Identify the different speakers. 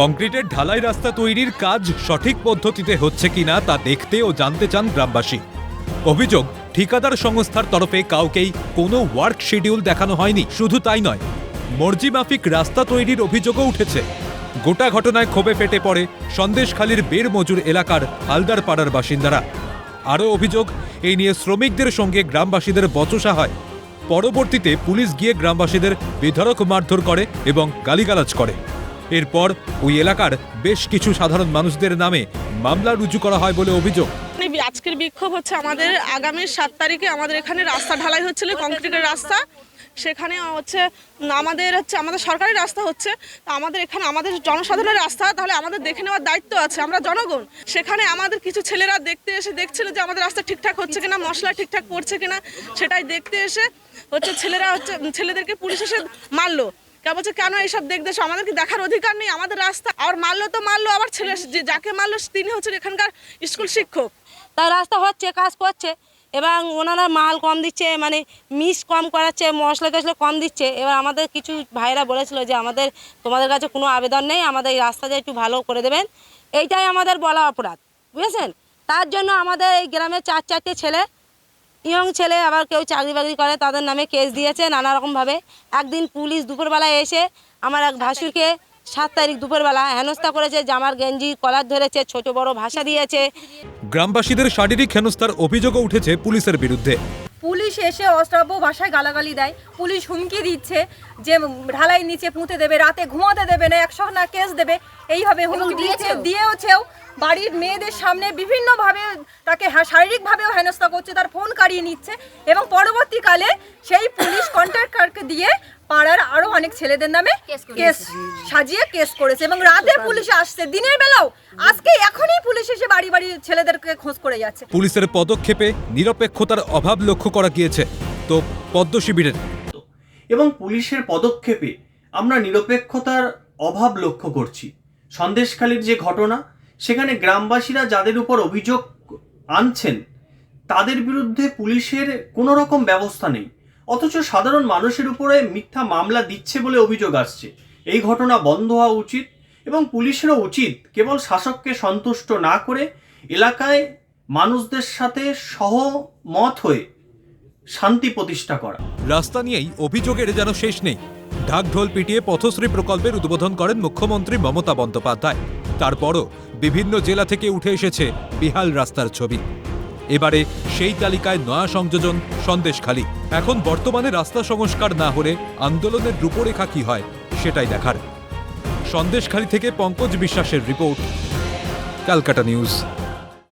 Speaker 1: কংক্রিটের ঢালাই রাস্তা তৈরির কাজ সঠিক পদ্ধতিতে হচ্ছে কিনা তা দেখতে ও জানতে চান গ্রামবাসী। অভিযোগ, ঠিকাদার সংস্থার তরফে কাউকেই কোনো ওয়ার্ক শিডিউল দেখানো হয়নি, শুধু তাই নয় মর্জি মাফিক রাস্তা তৈরির অভিযোগও উঠেছে। গোটা ঘটনায় ক্ষোভে ফেটে পড়ে সন্দেশখালীর বের মজুর এলাকার হালদার পাড়ার বাসিন্দারা। আরও অভিযোগ, এই নিয়ে শ্রমিকদের সঙ্গে গ্রামবাসীদের বচসা হয়। পরবর্তীতে পুলিশ গিয়ে গ্রামবাসীদের বিধরক মারধর করে এবং গালিগালাজ করে। এরপর ওই এলাকার বেশ কিছু সাধারণ মানুষদের নামে মামলা রুজু করা হয় বলে অভিযোগ।
Speaker 2: মানে আজকের বিক্ষোভ হচ্ছে আমাদের আগামী সাত তারিখে আমাদের এখানে রাস্তা ঢালাই হচ্ছিল, কংক্রিটের রাস্তা। সেখানে হচ্ছে আমাদের হচ্ছে, আমাদের সরকারি রাস্তা হচ্ছে। আমাদের এখানে, আমাদের জনসাধারণের রাস্তা, তাহলে আমাদের দেখে নেওয়ার দায়িত্ব আছে, আমরা জনগণ। সেখানে আমাদের কিছু ছেলেরা দেখতে এসে দেখছিল যে আমাদের রাস্তা ঠিকঠাক হচ্ছে কিনা, মশলা ঠিকঠাক পড়ছে কিনা, সেটাই দেখতে এসে হচ্ছে ছেলেরা হচ্ছে, ছেলেদেরকে পুলিশ এসে মারলো। কে বলছে কেন এইসব দেখতে? আমাদের কি দেখার অধিকার নেই, আমাদের রাস্তা। আর মারলো তো মারলো, আবার ছেলে যে যাকে মারলো, তিনি হচ্ছেন এখানকার স্কুল শিক্ষক।
Speaker 3: তাই রাস্তা হচ্ছে, কাজ করছে, এবং ওনারা মাল কম দিচ্ছে মানে মিস কম করাচ্ছে, মশলা টশলা কম দিচ্ছে। এবার আমাদের কিছু ভাইরা বলেছিল যে, আমাদের তোমাদের কাছে কোনো আবেদন নেই, আমাদের এই রাস্তাটা একটু ভালো করে দেবেন। এইটাই আমাদের বলা অপরাধ, বুঝেছেন? তার জন্য আমাদের এই গ্রামের চার চারটে ছেলে ইয়ং ছেলে আবার কেউ চাকরি বাকরি করে, তাদের নামে কেস দিয়েছে নানা রকমভাবে একদিন পুলিশ দুপুরবেলায় এসে আমার এক ভাসুরকে সাত তারিখ দুপুরবেলা হেনস্থা করেছে, জামার গেঞ্জি, কলার ধরেছে, ছোট বড় ভাষা দিয়েছে।
Speaker 1: গ্রামবাসীদের শারীরিক হেনস্থার অভিযোগও উঠেছে পুলিশের বিরুদ্ধে।
Speaker 4: পুলিশ এসে অশ্রাব্য ভাষায় গালাগালি দেয়। পুলিশ হুমকি দিচ্ছে যে ঢালাই নিচে পুঁতে দেবে রাতে ঘুমাতে দেবে না একশো না কেস দেবে। এইভাবে হুমকি দিয়েছে দিয়েওছেও বাড়ির মেয়েদের সামনে বিভিন্নভাবে তাকে হ্যাঁ- শারীরিকভাবেও হেনস্থা করছে তার ফোন কাড়িয়ে নিচ্ছে এবং পরবর্তীকালে সেই পুলিশ কন্ট্রাক্টরকে দিয়ে পাড়ার আরও অনেক ছেলেদের নামে কেস সাজিয়ে কেস করেছে এবং রাতে পুলিশ আসছে। দিনের বেলাও আজকে এখনই পুলিশ এসে বাড়ি বাড়ি ছেলেদেরকে খোঁজ করে যাচ্ছে।
Speaker 1: পুলিশের পদক্ষেপে নিরপেক্ষতার অভাব লক্ষ্য করা গিয়েছে। তো পদ্ম শিবিরের।
Speaker 5: এবং পুলিশের পদক্ষেপে আমরা নিরপেক্ষতার অভাব লক্ষ্য করছি। সন্দেশখালীর যে ঘটনা সেখানে গ্রামবাসীরা যাদের উপর অভিযোগ আনছেন তাদের বিরুদ্ধে পুলিশের কোনো রকম ব্যবস্থা নেই। অথচ সাধারণ মানুষের উপরে মিথ্যা মামলা দিচ্ছে বলে অভিযোগ আসছে। এই ঘটনা বন্ধ হওয়া উচিত এবং পুলিশেরও উচিত কেবল শাসককে সন্তুষ্ট না করে এলাকায় মানুষদের সাথে সহমত হয়ে শান্তি প্রতিষ্ঠা করা।
Speaker 1: রাস্তা নিয়েই অভিযোগের যেন শেষ নেই। ঢাকঢোল পিটিয়ে পথশ্রী প্রকল্পের উদ্বোধন করেন মুখ্যমন্ত্রী মমতা বন্দ্যোপাধ্যায়। তারপরও বিভিন্ন জেলা থেকে উঠে এসেছে বিহাল রাস্তার ছবি। এবারে সেই তালিকায় নয়া সংযোজন সন্দেশখালি এখন বর্তমানে রাস্তা সংস্কার না হলে আন্দোলনের রূপরেখা কি হয়, সেটাই দেখার। সন্দেশখালি থেকে পঙ্কজ বিশ্বাসের রিপোর্ট, ক্যালকাটা নিউজ।